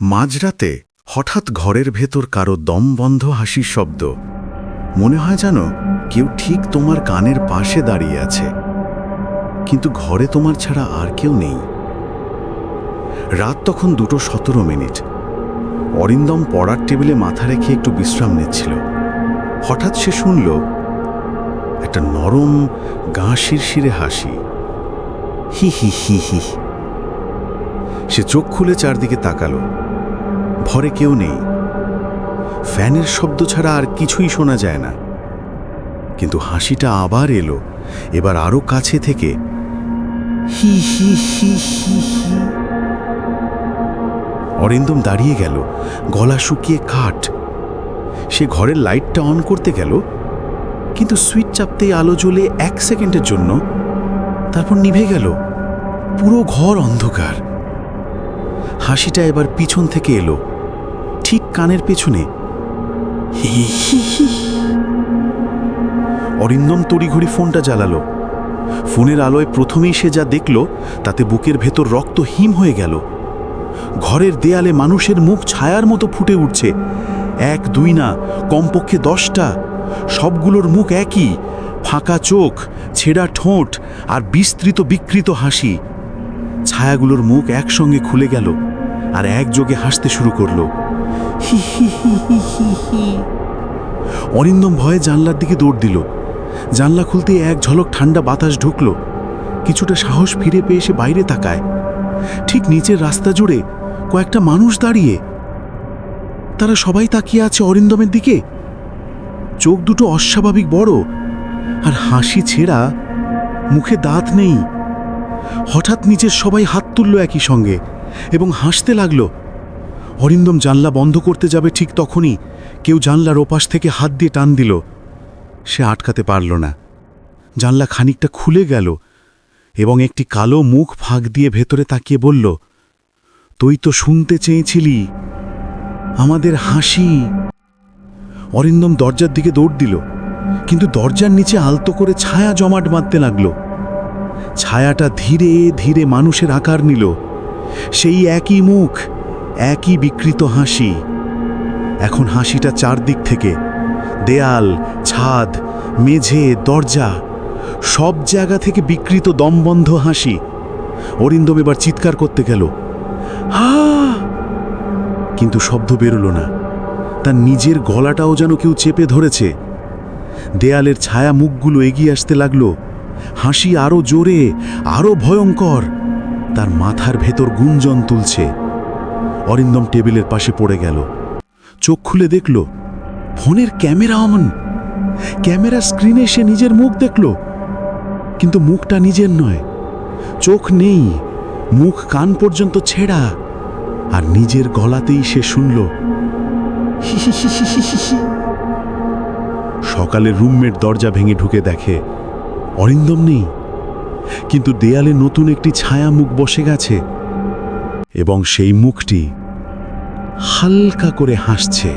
মাঝরাতে হঠাৎ ঘরের ভেতর কারও দমবন্ধ হাসির শব্দ। মনে হয় যেন কেউ ঠিক তোমার কানের পাশে দাঁড়িয়ে আছে। কিন্তু ঘরে তোমার ছাড়া আর কেউ নেই। রাত তখন দুটো সতেরো মিনিট। অরিন্দম পড়ার টেবিলে মাথা রেখে একটু বিশ্রাম নিচ্ছিল। হঠাৎ সে শুনল একটা নরম, গা শিরশিরে হাসি। হি হি হি হি সে চোখ খুলে চারদিকে তাকালো। ঘরে কেউ নেই। ফ্যানের শব্দ ছাড়া আর কিছুই শোনা যায় না। কিন্তু হাসিটা আবার এলো, এবার আরও কাছে থেকে। হি হি হি হি হি। অরিন্দম দাঁড়িয়ে গেল, গলা শুকিয়ে কাঠ সে ঘরের লাইটটা অন করতে গেল, কিন্তু সুইচ চাপতেই আলো জ্বলে এক সেকেন্ডের জন্য তারপর নিভে গেল, পুরো ঘর অন্ধকার। হাসিটা এবার পিছন থেকে এলো ঠিক কানের পেছনে। অরিন্দম তড়িঘড়ি ফোনটা জ্বালালো। ফোনের আলোয় প্রথমেই সে যা দেখল, তাতে বুকের ভেতর রক্ত হিম হয়ে গেল। ঘরের দেয়ালে মানুষের মুখ ছায়ার মতো ফুটে উঠছে। এক, দুই না, কমপক্ষে দশটা। সবগুলোর মুখ একই। ফাঁকা চোখ, ছেঁড়া ঠোঁট আর বিস্তৃত বিকৃত হাসি। ছায়াগুলোর মুখ একসঙ্গে খুলে গেল আর একযোগে হাসতে শুরু করল। হি হি হি হি হি হি। অরিন্দম ভয়ে জানলার দিকে দৌড় দিল। জানলা খুলতে এক ঝলক ঠান্ডা বাতাস ঢুকল। কিছুটা সাহস ফিরে পেয়ে সে বাইরে তাকায়। ঠিক নিচের রাস্তা জুড়ে কয়েকটা মানুষ দাঁড়িয়ে। তারা সবাই তাকিয়ে আছে অরিন্দমের দিকে। চোখ দুটো অস্বাভাবিক বড়, আর হাসি ছেঁড়া, মুখে দাঁত নেই। হঠাৎ নিচের সবাই হাত তুলল একই সঙ্গে এবং হাসতে লাগল। অরিন্দম জানলা বন্ধ করতে যাবে ঠিক তখনই। কেউ জানলার ওপাশ থেকে হাত দিয়ে টান দিল। সে আটকাতে পারল না। জানলা খানিকটা খুলে গেল এবং একটি কালো মুখ ফাঁক দিয়ে ভেতরে তাকিয়ে বলল, তুই তো শুনতে চেয়েছিলি। আমাদের হাসি। অরিন্দম দরজার দিকে দৌড় দিল, কিন্তু দরজার নিচে আলতো করে ছায়া জমাট বাঁধতে লাগল। ছায়াটা ধীরে ধীরে মানুষের আকার নিল। সেই একই মুখ একই বিকৃত হাসি। এখন হাসিটা চারদিক থেকে, দেয়াল, ছাদ, মেঝে, দরজা, সব জায়গা থেকে বিকৃত দমবন্ধ হাসি। অরিন্দম এবার চিৎকার করতে গেল হা কিন্তু শব্দ বেরোলো না। তার নিজের গলাটাও যেন কেউ চেপে ধরেছে। দেয়ালের ছায়া মুখগুলো এগিয়ে আসতে লাগল, হাসি আরও জোরে, আরও ভয়ঙ্কর। তার মাথার ভেতর গুঞ্জন তুলছে। অরিন্দম টেবিলের পাশে পড়ে গেল। চোখ খুলে দেখল, ফোনের ক্যামেরা অন ক্যামেরা স্ক্রিনে সে নিজের মুখ দেখল, কিন্তু মুখটা নিজের নয়। চোখ নেই, মুখ কান পর্যন্ত ছেঁড়া, আর নিজের গলাতেই সে শুনল। সকালে রুমমেট দরজা ভেঙে ঢুকে দেখে, অরিন্দম নেই, কিন্তু দেয়ালে নতুন একটি ছায়া মুখ বসে গেছে। এবং সেই মুখটি হালকা করে হাসছে।